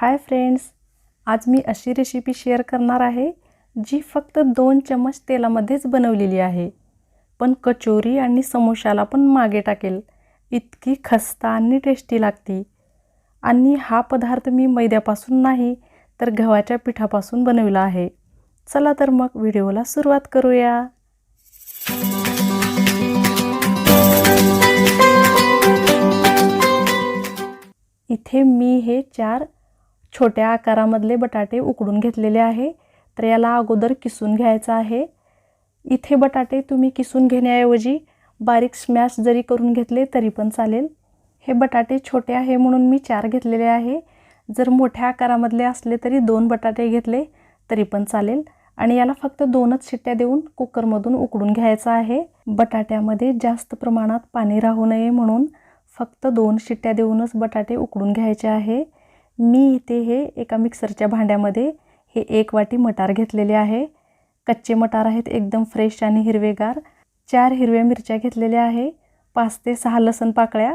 Hi friends आज मी अशी recipe share करणार आहे जी फक्त दोन चमच तेलामध्येच बनवलेली आहे. पण कचोरी आणि समोशाला पण मागे टाकेल. इतकी खस्ता आणि टेस्टी लागती. आणि हा पदार्थ मी मैद्यापासून नाही तर गव्हाच्या पिठापासून बनवला आहे. चला तर मग व्हिडिओला सुरुवात करूया. इथे मी हे चार छोट्या आकारामधले बटाटे उकडून घेतलेले आहे. तर याला अगोदर किसून घ्यायचं आहे. इथे बटाटे तुम्ही किसून घेण्याऐवजी बारीक स्मॅश जरी करून घेतले तरी पण चालेल. हे बटाटे छोटे आहे म्हणून मी चार घेतलेले आहे. जर मोठ्या आकारामधले असले तरी दोन बटाटे घेतले तरी पण चालेल. आणि याला फक्त दोनच शिट्ट्या देऊन कुकरमधून उकडून घ्यायचं आहे. बटाट्यामध्ये जास्त प्रमाणात पाणी राहू नये म्हणून फक्त दोन शिट्ट्या देऊनच बटाटे उकडून घ्यायचे आहे. मी इथे हे एका मिक्सरच्या भांड्यामध्ये हे एक वाटी मटार घेतलेले आहे. कच्चे मटार आहेत एकदम फ्रेश आणि हिरवेगार. चार हिरव्या मिरच्या घेतलेल्या आहे. पाच ते सहा लसण पाकळ्या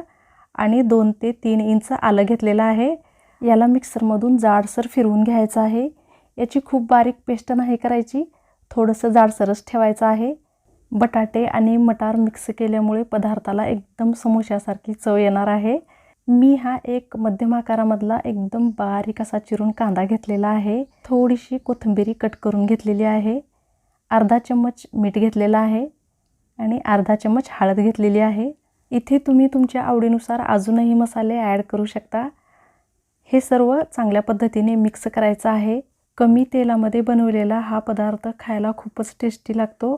आणि दोन ते तीन इंच आलं घेतलेलं आहे. याला मिक्सरमधून जाडसर फिरवून घ्यायचं आहे. याची खूप बारीक पेस्ट नाही करायची. थोडंसं जाडसरच ठेवायचं आहे. बटाटे आणि मटार मिक्स केल्यामुळे पदार्थाला एकदम समोशासारखी चव येणार आहे. मी हा एक मध्यम आकारामधला एकदम बारीक असा चिरून कांदा घेतलेला आहे. थोडीशी कोथिंबिरी कट करून घेतलेली आहे. अर्धा चम्मच मीठ घेतलेला आहे आणि अर्धा चम्मच हळद घेतलेली आहे. इथे तुम्ही तुमच्या आवडीनुसार अजूनही मसाले ॲड करू शकता. हे सर्व चांगल्या पद्धतीने मिक्स करायचं आहे. कमी तेलामध्ये बनवलेला हा पदार्थ खायला खूपच टेस्टी लागतो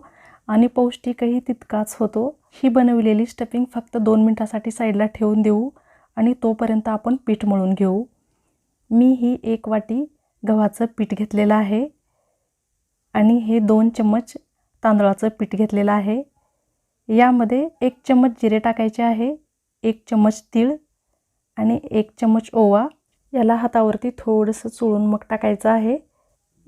आणि पौष्टिकही तितकाच होतो. ही बनवलेली स्टफिंग फक्त दोन मिनटासाठी साईडला ठेवून देऊ. आणि तोपर्यंत आपण पीठ मळून घेऊ. मी ही एक वाटी गव्हाचं पीठ घेतलेलं आहे आणि हे दोन चम्मच तांदळाचं पीठ घेतलेलं आहे. यामध्ये एक चम्मच जिरे टाकायचे आहे एक चम्मच तीळ आणि एक चम्मच ओवा. याला हातावरती थोडंसं चोळून मग टाकायचं आहे.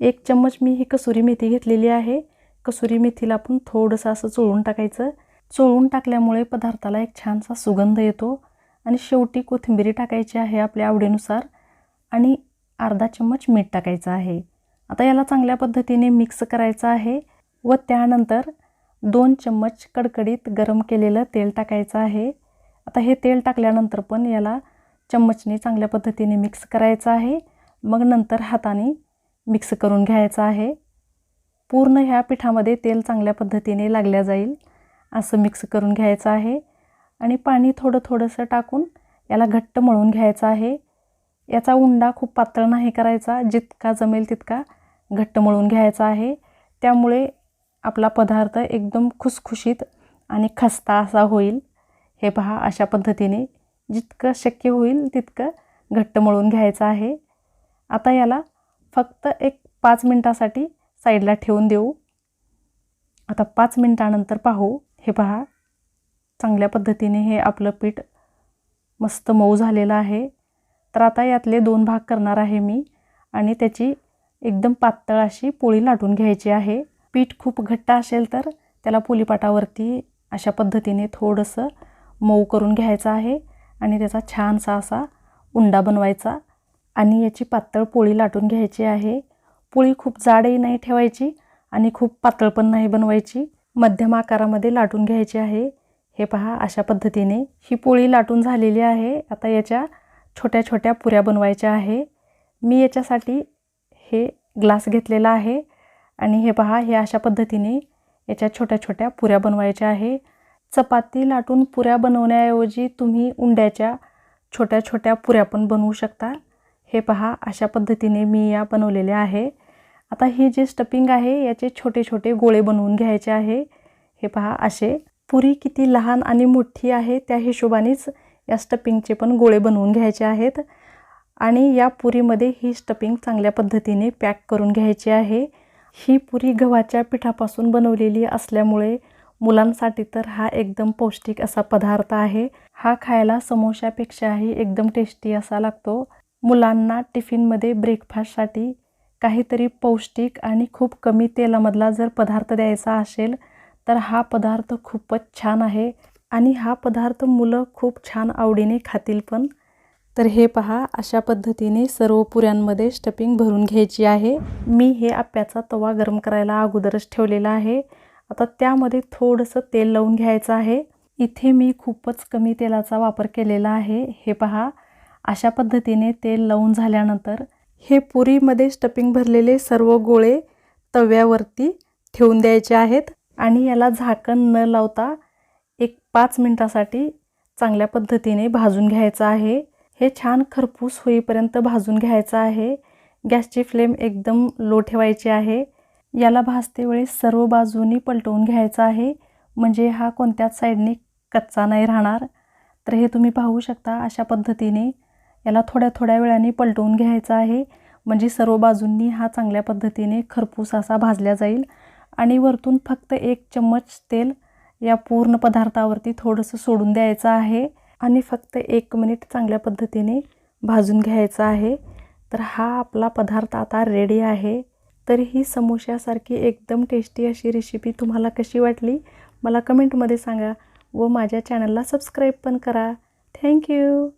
एक चम्मच मी ही कसुरी मेथी घेतलेली आहे. कसुरी मेथीला आपण थोडंसं असं चोळून टाकायचं. चोळून टाकल्यामुळे पदार्थाला एक छानसा सुगंध येतो. आणि शेवटी कोथिंबिरी टाकायची आहे आपल्या आवडीनुसार आणि अर्धा चम्मच मीठ टाकायचं आहे. आता याला चांगल्या पद्धतीने मिक्स करायचं आहे व त्यानंतर दोन चम्मच कडकडीत गरम केलेलं तेल टाकायचं आहे. आता हे तेल टाकल्यानंतर पण याला चम्मचने चांगल्या पद्धतीने मिक्स करायचं आहे. मग नंतर हाताने मिक्स करून घ्यायचं आहे. पूर्ण ह्या पिठामध्ये तेल चांगल्या पद्धतीने लागल्या जाईल. असं मिक्स करून घ्यायचं आहे. आणि पाणी थोडं थोडंसं टाकून याला घट्ट मळून घ्यायचं आहे. याचा उंडा खूप पातळ नाही करायचा जितका जमेल तितका घट्ट मळून घ्यायचा आहे. त्यामुळे आपला पदार्थ एकदम खुसखुशीत आणि खस्ता असा होईल. हे पहा अशा पद्धतीने जितकं शक्य होईल तितकं घट्ट मळून घ्यायचं आहे. आता याला फक्त एक पाच मिनटासाठी साईडला ठेवून देऊ. आता पाच मिनटानंतर पाहू. हे पहा चांगल्या पद्धतीने हे आपलं पीठ मस्त मऊ झालेलं आहे. तर आता यातले दोन भाग करणार आहे मी आणि त्याची एकदम पातळ अशी पोळी लाटून घ्यायची आहे. पीठ खूप घट्ट असेल तर त्याला पोलीपाटावरती अशा पद्धतीने थोडंसं मऊ करून घ्यायचं आहे आणि त्याचा छानसा असा उंडा बनवायचा आणि याची पातळ पोळी लाटून घ्यायची आहे. पोळी खूप जाडही नाही ठेवायची आणि खूप पातळ पण नाही बनवायची. मध्यम आकारामध्ये लाटून घ्यायची आहे. हे पहा अशा पद्धतीने ही पोळी लाटून झालेली आहे. आता याच्या छोट्या छोट्या पुऱ्या बनवायच्या आहे. मी याच्यासाठी हे ग्लास घेतलेला आहे. आणि हे पहा हे अशा पद्धतीने याच्या छोट्या छोट्या पुऱ्या बनवायच्या आहे. चपाती लाटून पुऱ्या बनवण्याऐवजी तुम्ही उंड्याच्या छोट्या छोट्या पुऱ्या पण बनवू शकता. हे पहा अशा पद्धतीने मी या बनवलेल्या आहे. आता ही जे स्टपिंग आहे याचे छोटे छोटे गोळे बनवून घ्यायचे आहे. हे पहा असे पुरी किती लहान आणि मोठी आहे त्या हिशोबानेच या स्टपिंगचे पण गोळे बनवून घ्यायचे आहेत. आणि या पुरीमध्ये ही स्टपिंग चांगल्या पद्धतीने पॅक करून घ्यायची आहे. ही पुरी गव्हाच्या पिठापासून बनवलेली असल्यामुळे मुलांसाठी तर हा एकदम पौष्टिक असा पदार्थ आहे. हा खायला समोशापेक्षाही एकदम टेस्टी असा लागतो. मुलांना टिफिनमध्ये ब्रेकफास्टसाठी काहीतरी पौष्टिक आणि खूप कमी तेलामधला जर पदार्थ द्यायचा असेल तर हा पदार्थ खूपच छान आहे आणि हा पदार्थ मुलं खूप छान आवडीने खातील पण. तर हे पहा अशा पद्धतीने सर्व पुऱ्यांमध्ये स्टपिंग भरून घ्यायची आहे. मी हे आप्याचा तवा गरम करायला अगोदरच ठेवलेला आहे. आता त्यामध्ये थोडंसं तेल लावून घ्यायचं आहे. इथे मी खूपच कमी तेलाचा वापर केलेला आहे. हे पहा अशा पद्धतीने तेल लावून झाल्यानंतर हे पुरीमध्ये स्टपिंग भरलेले सर्व गोळे तव्यावरती ठेवून द्यायचे आहेत. आणि याला झाकण न लावता एक पाच मिनटासाठी चांगल्या पद्धतीने भाजून घ्यायचं आहे. हे छान खरपूस होईपर्यंत भाजून घ्यायचं आहे. गॅसची फ्लेम एकदम लो ठेवायची आहे. याला भाजते वेळेस सर्व बाजूनी पलटवून घ्यायचं आहे. म्हणजे हा कोणत्याच साईडने कच्चा नाही राहणार. तर हे तुम्ही पाहू शकता अशा पद्धतीने याला थोड्या थोड्या वेळाने पलटवून घ्यायचं आहे. म्हणजे सर्व बाजूंनी हा चांगल्या पद्धतीने खरपूस असा भाजला जाईल. आणि वरतून फक्त एक चम्मच तेल या पूर्ण पदार्थावरती थोडंसं सोडून द्यायचं आहे. आणि फक्त एक मिनिट चांगल्या पद्धतीने भाजून घ्यायचं आहे. तर हा आपला पदार्थ आता रेडी आहे. तर ही समोश्यासारखी एकदम टेस्टी अशी रेसिपी तुम्हाला कशी वाटली? मला कमेंटमध्ये सांगा व माझ्या चॅनलला सबस्क्राईब पण करा. थँक्यू